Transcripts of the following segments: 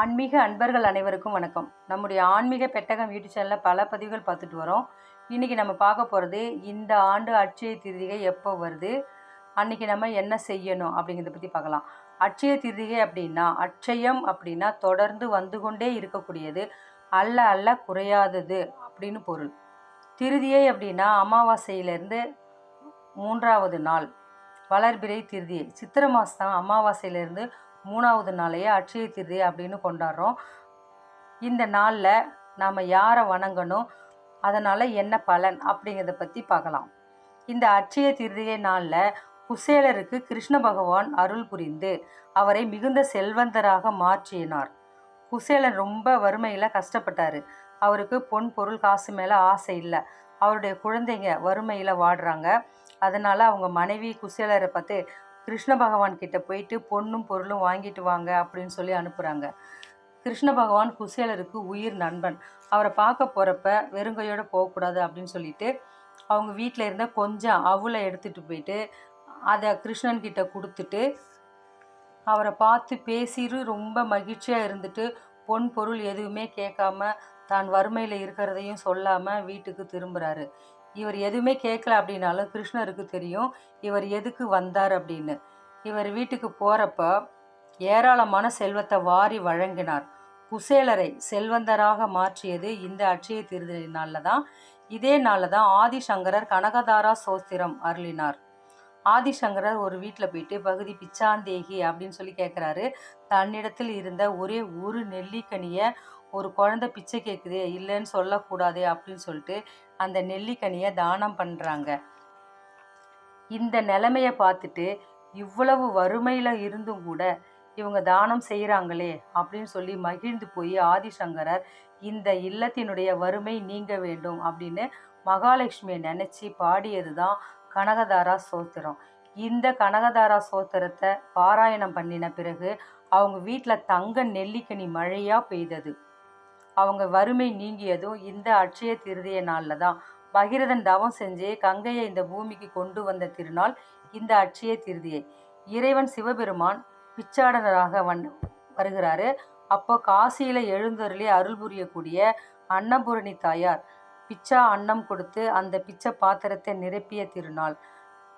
ஆன்மீக அன்பர்கள் அனைவருக்கும் வணக்கம். நம்முடைய ஆன்மீக பெட்டகம் யூடியூப் சேனலில் பல பதிவுகள் பார்த்துட்டு வரோம். இன்றைக்கி நம்ம பார்க்க போகிறது இந்த ஆண்டு அட்சய திருதிகை எப்போ வருது? அன்றைக்கி நம்ம என்ன செய்யணும் அப்படிங்கிறத பற்றி பார்க்கலாம். அட்சய திருதிகை அப்படின்னா அட்சயம் அப்படின்னா தொடர்ந்து வந்து கொண்டே இருக்கக்கூடியது அல்ல அல்ல குறையாதது அப்படின்னு பொருள். திருதியை அப்படின்னா அமாவாசையிலேருந்து மூன்றாவது நாள் வளர்பிறை திருதியை. சித்திரை மாதம் அமாவாசையிலேருந்து மூணாவது நாளையே அட்சய திருதி அப்படின்னு கொண்டாடுறோம். இந்த நாளில் நாம் யாரை வணங்கணும் அதனால் என்ன பலன் அப்படிங்கிறத பற்றி பார்க்கலாம். இந்த அட்சய திருதியை நாளில் குசேலருக்கு கிருஷ்ண பகவான் அருள் புரிந்து அவரை மிகுந்த செல்வந்தராக மாற்றினார். குசேலன் ரொம்ப வறுமையில் கஷ்டப்பட்டார். அவருக்கு பொன் பொருள் காசு மேலே ஆசை இல்லை. அவருடைய குழந்தைங்க வறுமையில் வாடுறாங்க. அதனால் அவங்க மனைவி குசேலரை பார்த்து கிருஷ்ண பகவான் கிட்ட போயிட்டு பொண்ணும் பொருளும் வாங்கிட்டு வாங்க அப்படின்னு சொல்லி அனுப்புகிறாங்க கிருஷ்ண பகவான் குசேலருக்கு உயிர் நண்பன். அவரை பார்க்க போகிறப்ப வெறுங்கையோடு போகக்கூடாது அப்படின்னு சொல்லிட்டு அவங்க வீட்டில் இருந்த கொஞ்சம் அவளை எடுத்துகிட்டு போயிட்டு அதை கிருஷ்ணன் கிட்ட கொடுத்துட்டு அவரை பார்த்து பேசிட்டு ரொம்ப மகிழ்ச்சியாக இருந்துட்டு பொன் பொருள் எதுவுமே கேட்காம தான் வறுமையில் இருக்கிறதையும் சொல்லாமல் வீட்டுக்கு திரும்புகிறாரு இவர் எதுவுமே கேட்கல அப்படின்னாலும் கிருஷ்ணருக்கு தெரியும் இவர் எதுக்கு வந்தார் அப்படின்னு. இவர் வீட்டுக்கு போகிறப்ப ஏராளமான செல்வத்தை வாரி வழங்கினார். குசேலரை செல்வந்தராக மாற்றியது இந்த அட்சய திருதி நாளில் தான். இதே நாளில் தான் ஆதிசங்கரர் கனகதாரா சோஸ்திரம் அருளினார். ஆதிசங்கரர் ஒரு வீட்டில் போயிட்டு பகுதி பிச்சாந்தேகி அப்படின்னு சொல்லி கேட்குறாரு தன்னிடத்தில் இருந்த ஒரே ஒரு நெல்லிக்கனியை ஒரு குழந்தை பிச்சை கேட்குது இல்லைன்னு சொல்லக்கூடாது அப்படின்னு சொல்லிட்டு அந்த நெல்லிக்கனியை தானம் பண்ணுறாங்க இந்த நிலைமையை பார்த்துட்டு இவ்வளவு வறுமையில் இருந்தும் கூட இவங்க தானம் செய்கிறாங்களே அப்படின்னு சொல்லி மகிழ்ந்து போய் ஆதிசங்கரர் இந்த இல்லத்தினுடைய வறுமை நீங்க வேண்டும் அப்படின்னு மகாலட்சுமியை நினச்சி பாடியது தான் கனகதாரா சோத்திரம். இந்த கனகதாரா சோத்திரத்தை பாராயணம் பண்ணின பிறகு அவங்க வீட்டில் தங்க நெல்லிக்கனி மழையாக பெய்தது. அவங்க வறுமை நீங்கியதும் இந்த அட்சய திருதிய நாளில் தான். பகிரதன் தவம் செஞ்சு கங்கையை இந்த பூமிக்கு கொண்டு வந்த திருநாள் இந்த அட்சய திருதியை. இறைவன் சிவபெருமான் பிச்சாடனராக வன் வருகிறாரு. அப்போ காசியில் எழுந்தருளே அருள் புரியக்கூடிய அன்னபூரணி தாயார் பிச்சா அன்னம் கொடுத்து அந்த பிச்சை பாத்திரத்தை நிரப்பிய திருநாள்.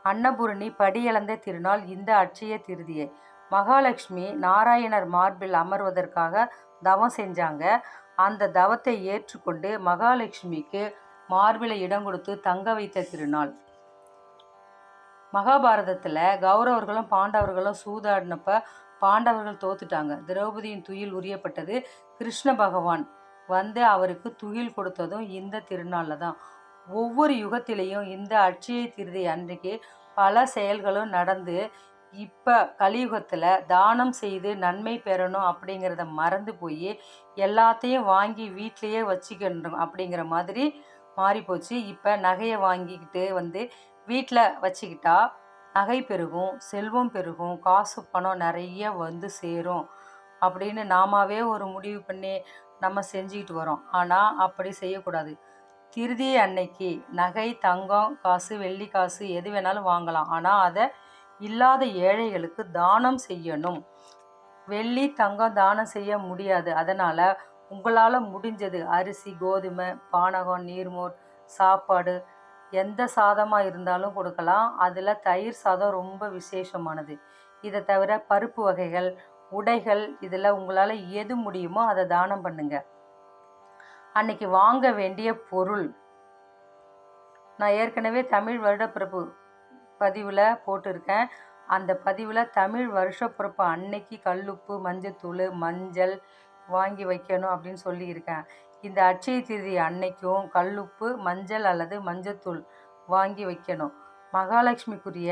அன்னபூரணி படியளந்த திருநாள் இந்த அட்சய திருதியை. மகாலட்சுமி நாராயணர் மார்பில் அமர்வதற்காக தவம் செஞ்சாங்க. அந்த தவத்தை ஏற்றுக்கொண்டு மகாலட்சுமிக்கு மார்பிளை இடம் கொடுத்து தங்க வைத்த திருநாள். மகாபாரதத்தில் கௌரவர்களும் பாண்டவர்களும் சூதாடினப்ப பாண்டவர்கள் தோத்துட்டாங்க. திரௌபதியின் துயில் உரியப்பட்டது கிருஷ்ண பகவான். வந்து அவருக்கு துயில் கொடுத்ததும் இந்த திருநாளில் தான் ஒவ்வொரு யுகத்திலையும் இந்த அட்சய திருதி அன்றைக்கு பல செயல்களும் நடந்து இப்போ கலியுகத்தில் தானம் செய்து நன்மை பெறணும் அப்படிங்கிறத மறந்து போய் எல்லாத்தையும் வாங்கி வீட்லேயே வச்சுக்கணும் அப்படிங்கிற மாதிரி மாறிப்போச்சு. இப்போ நகையை வாங்கிக்கிட்டு வந்து வீட்டில் வச்சுக்கிட்டா நகை பெருகும் செல்வம் பெருகும் காசு பணம் நிறைய வந்து சேரும் அப்படின்னு நாமாவே ஒரு முடிவு பண்ணி நம்ம செஞ்சுக்கிட்டு வரோம். ஆனால் அப்படி செய்யக்கூடாது. திருதி அன்னைக்கு நகை தங்கம் காசு வெள்ளி காசு எது வேணாலும் வாங்கலாம். ஆனால் அதை இல்லாத ஏழைகளுக்கு தானம் செய்யணும். வெள்ளி தங்கம் தானம் செய்ய முடியாது. அதனால் உங்களால் முடிஞ்சது அரிசி கோதுமை பானகம் நீர்மோர் சாப்பாடு எந்த சாதமாக இருந்தாலும் கொடுக்கலாம். அதில் தயிர் சாதம் ரொம்ப விசேஷமானது. இதை தவிர பருப்பு வகைகள் உடைகள் இதில் உங்களால் எது முடியுமோ அதை தானம் பண்ணுங்க. அன்னைக்கு வாங்க வேண்டிய பொருள். நான் ஏற்கனவே தமிழ் வருடப்பிறப்பு பதிவில் போட்டிருக்கேன். அந்த பதிவில் தமிழ் வருஷப்பிறப்பு அன்னைக்கு கல்லுப்பு மஞ்சத்தூள் மஞ்சள் வாங்கி வைக்கணும் அப்படின்னு சொல்லியிருக்கேன். இந்த அட்சய திருதி அன்னைக்கும் கல்லுப்பு மஞ்சள் அல்லது மஞ்சத்தூள் வாங்கி வைக்கணும். மகாலட்சுமிக்குரிய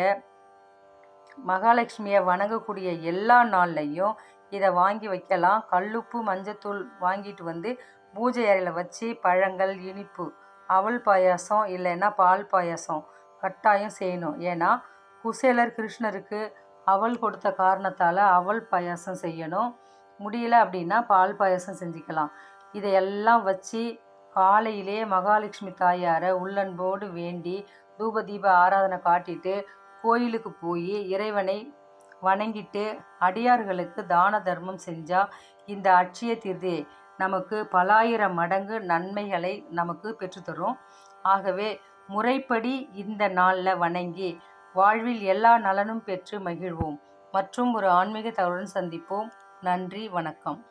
மகாலட்சுமியை வணங்கக்கூடிய எல்லா நாள்லையும் இதை வாங்கி வைக்கலாம். கல்லுப்பு மஞ்சத்தூள் வாங்கிட்டு வந்து பூஜை அறையில் வச்சு பழங்கள் இனிப்பு அவல் பாயாசம் இல்லைன்னா பால் பாயாசம் கட்டாயம் செய்யணும். ஏன்னா குசேலர் கிருஷ்ணருக்கு அவல் கொடுத்த காரணத்தால் அவல் பாயாசம் செய்யணும். முடியல அப்படின்னா பால் பாயாசம் செஞ்சுக்கலாம். இதையெல்லாம் வச்சு காலையிலே மகாலட்சுமி தாயாரை உள்ளன்போடு வேண்டி தூப தீப ஆராதனை காட்டிட்டு கோயிலுக்கு போய் இறைவனை வணங்கிட்டு அடியார்களுக்கு தான தர்மம் செஞ்சால் இந்த அட்சய திருதியை நமக்கு பலாயிரம் மடங்கு நன்மைகளை நமக்கு பெற்றுத்தரும். ஆகவே முறைப்படி இந்த நாளில் வணங்கி வாழ்வில் எல்லா நலனும் பெற்று மகிழ்வோம். மற்றும் ஒரு ஆன்மீக தகவலுடன் சந்திப்போம். நன்றி வணக்கம்.